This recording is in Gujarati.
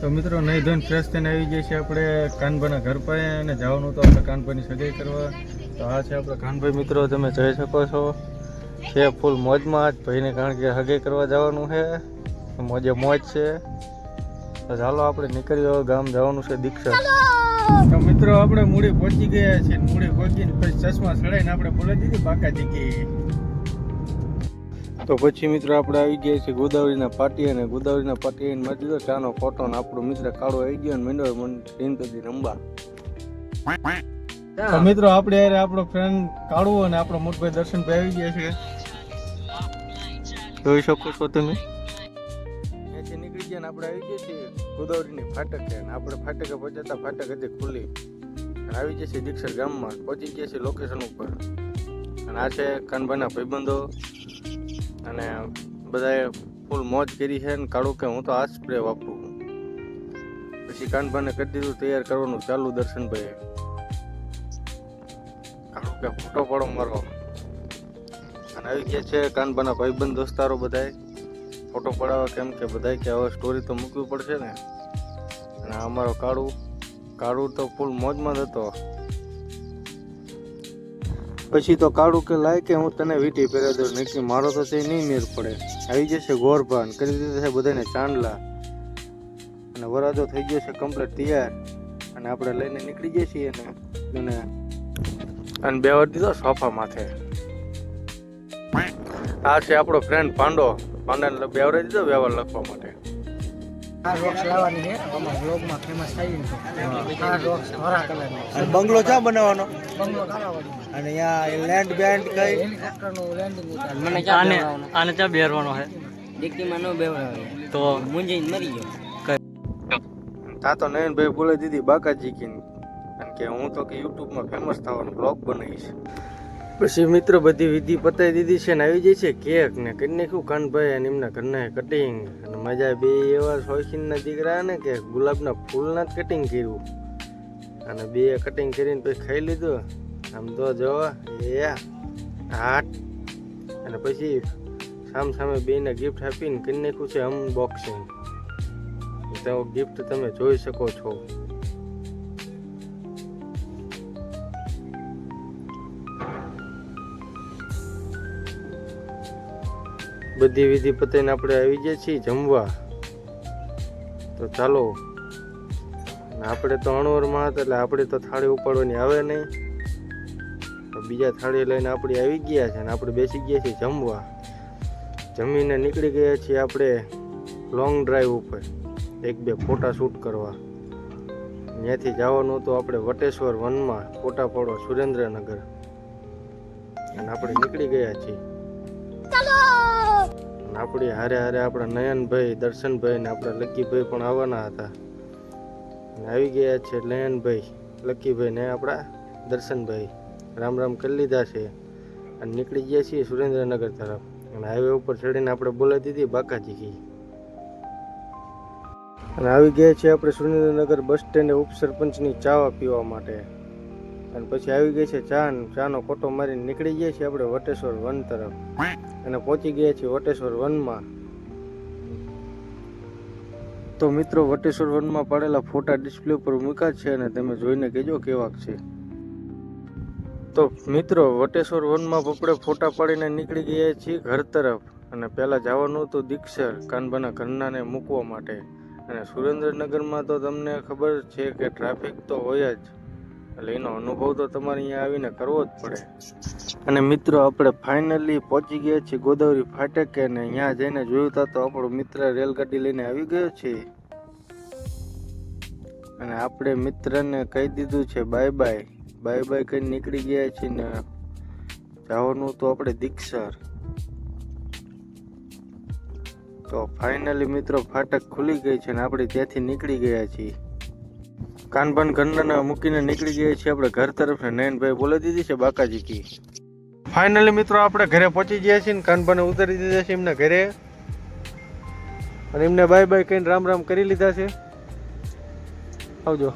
તો મિત્રો નહીં ધોઈને ફ્રેશ થઈને આવી જઈએ છીએ આપણે કાનભાઈના ઘર પાસે અને જવાનું તો આપણે કાનભાઈની સગાઈ કરવા. તો આ છે આપણે કાનભાઈ મિત્રો, તમે જઈ શકો છો. છે ફૂલ મોજમાં. જ ભાઈને કારણ કે હગાઈ કરવા જવાનું છે. મોજે મોજ છે. તો ચાલો આપણે નીકળીએ ગામ જવાનું છે દીક્ષા. તો મિત્રો, આપણે મૂડી પહોંચી ગયા છીએ. મૂડી પહોંચીને પછી ચશ્મા ચડાવીને આપણે બોલાવી દીધી. બાકા કી. તો પછી મિત્રો આપણે આવી ગયા છીએ ગોદાવરીના પાટી અને ગોદાવરીના પાટી મારી દીધો ચાનો ફોટો ને આપણો મિત્ર કાળો આવી ગયો અને મન ટીનતોથી રમવા. તો મિત્રો આપણે યાર આપણો ફ્રેન્ડ કાળો અને આપણો મોટભાઈ દર્શનભાઈ આવી ગયા છે. જોઈ શકો છો તમે. ત્યાંથી નીકળી ગયા ને આપણે આવી ગયા છીએ ગોદાવરીની ફાટકે અને આપણે ફાટકે પહોંચાતા ફાટક હજી ખુલ્લી. આવી જશે દીક્ષર ગામમાં પહોંચી ગયા છે લોકેશન ઉપર. અને આ છે કાનભાઈના ભાઈબંધો. અને બધાએ ફૂલ મોજ કરી છે ને કાળું કે હું તો આ સ્પ્રે વાપરું પછી કાનભાઈને કરી દીધું, તૈયાર કરવાનું ચાલુ દર્શનભાઈ કાળું કે ફોટો પાડો મારો. અને આવી ગયા છે કાનભાના ભાઈબંધ, દોસ્તારો બધાએ. ફોટો પડાવવા કેમ કે બધાએ કે હવે સ્ટોરી તો મૂકવી પડશે ને. અને અમારો કાળું. કાળું તો ફૂલ મોજમાં જ હતો. પછી તો કાળું કે લાય કે હું તને વીટી પહેરાવી દઉં. નક્કી મારો તો તે નહીં મેર પડે. આવી જશે ગોરભાન કરી દીધા છે બધાને ચાંદલા. અને વરાજો થઈ ગયો છે કમ્પ્લીટ તૈયાર. અને આપણે લઈને નીકળી જઈએ છીએ અને અને અને બેવર દીધો સોફા માથે. આ છે આપણો ફ્રેન્ડ પાંડો. પાંડાને બેવરે દીધો વ્યવહાર લખવા માટે. આ રોક્સ લાવવાની છે. અમારા બ્લોગમાં ફેમસ થઈ ને આ રોક્સ ધોરા કલરની અને બંગલો ક્યાં બનાવવાનો? બંગલો કાલાવાડી અને અહીંયા લેન્ડ બેન્ડ કઈ? હેલિકોપ્ટરનું લેન્ડિંગ મને આને આને ચા બેરવાનો છે. ન તો મુંજીને મરી ગયો. તા તો નયનભાઈ બોલે દીધી બાકાજી કી કારણ કે હું તો કે યુટ્યુબમાં ફેમસ થવાનો બ્લોગ બનાવીશ. પછી મિત્ર બધી વિધિ પતાવી દીધી છે ને આવી જાય છે કેક ને કરી નાખ્યું કાનભાઈ અને એમના ઘરના કટિંગ અને મજા બે એવા શોખીનના દીકરા ને કે ગુલાબના ફૂલના જ કટિંગ કર્યું. અને બે કટિંગ કરીને પછી ખાઈ લીધું. આમ તો જો એ હાટ. અને પછી સામ સામે બેને ગિફ્ટ આપીને કરી નાખ્યું છે અનબોક્સિંગ તો ગિફ્ટ તમે જોઈ શકો છો. બધી વિધિ પતાવીને આપણે આવી ગયા છીએ જમવા. તો ચાલો. આપણે તો અણવરમાં હતા એટલે આપણે તો થાળી ઉપાડવાની આવે નહીં. બીજા થાળી લઈને આપણે આવી ગયા છે અને આપણે બેસી ગયા છીએ જમવા. જમીને નીકળી ગયા છીએ આપણે લોંગ ડ્રાઈવ ઉપર. એક બે ફોટા શૂટ કરવા. ત્યાંથી જવાનું હતું આપણે વટેશ્વર વનમાં ફોટા પાડો સુરેન્દ્રનગર. અને આપણે નીકળી ગયા છીએ. આપણી હારે હારે આપણા નયનભાઈ, દર્શનભાઈ ને આપણા લક્કીભાઈ પણ આવવાના હતા. આવી ગયા છે નયનભાઈ, લક્કીભાઈ ને આપણા દર્શનભાઈ. રામ રામ કરી લીધા છે અને નીકળી ગયા છીએ સુરેન્દ્રનગર તરફ. અને હાઈવે ઉપર ચડીને આપણે બોલાવી દીધી બાકાજી કી અને આવી ગયા છીએ આપણે સુરેન્દ્રનગર બસ સ્ટેન્ડે ઉપસરપંચની ચા પીવા માટે. અને પછી આવી ગઈ છે ચા ચાનો કોટો મારીને નીકળી ગયા છીએ આપણે વટેશ્વર વન તરફ. અને પહોંચી ગયા છીએ વટેશ્વર વનમાં. તો મિત્રો, વટેશ્વર વનમાં પાડેલા ફોટા ડિસ્પ્લે ઉપર મૂક્યા છે અને તમે જોઈને કહેજો કેવાક છે. તો મિત્રો, વટેશ્વર વનમાં આપણે ફોટા પાડીને નીકળી ગયા છીએ ઘર તરફ. અને પહેલાં જવાનું હતું દીક્ષર કાનબાના ઘરનાને મૂકવા માટે. અને સુરેન્દ્રનગરમાં તો તમને ખબર છે કે ટ્રાફિક તો હોય જ. એટલે એનો અનુભવ તો તમારે અહીંયા આવીને કરવો જ પડે. અને મિત્રો, આપણે ફાઇનલી પહોંચી ગયા છીએ ગોદાવરી ફાટકે અને અહીંયા જઈને જોયું તા તો આપણો મિત્ર રેલગાડી લઈને આવી ગયો છે. અને આપણે મિત્રને કહી દીધું છે બાય બાય બાય બાય કઈ નીકળી ગયા છીએ ને જવાનું તો આપણે દીક્ષર. તો ફાઇનલી મિત્રો, ફાટક ખુલી ગઈ છે ને આપણે ત્યાંથી નીકળી ગયા છીએ. કાનબાન ઘરના મૂકીને નીકળી ગયા છીએ આપણે ઘર તરફ નયનભાઈ બોલાવી દીધી છે બાકાજી કી. ફાઇનલી મિત્રો આપણે ઘરે પહોંચી ગયા છીએ ને કાનબાને ઉતારી દીધા છે એમના ઘરે. અને એમને બાય બાય કહીને રામ રામ કરી લીધા છે. આવજો.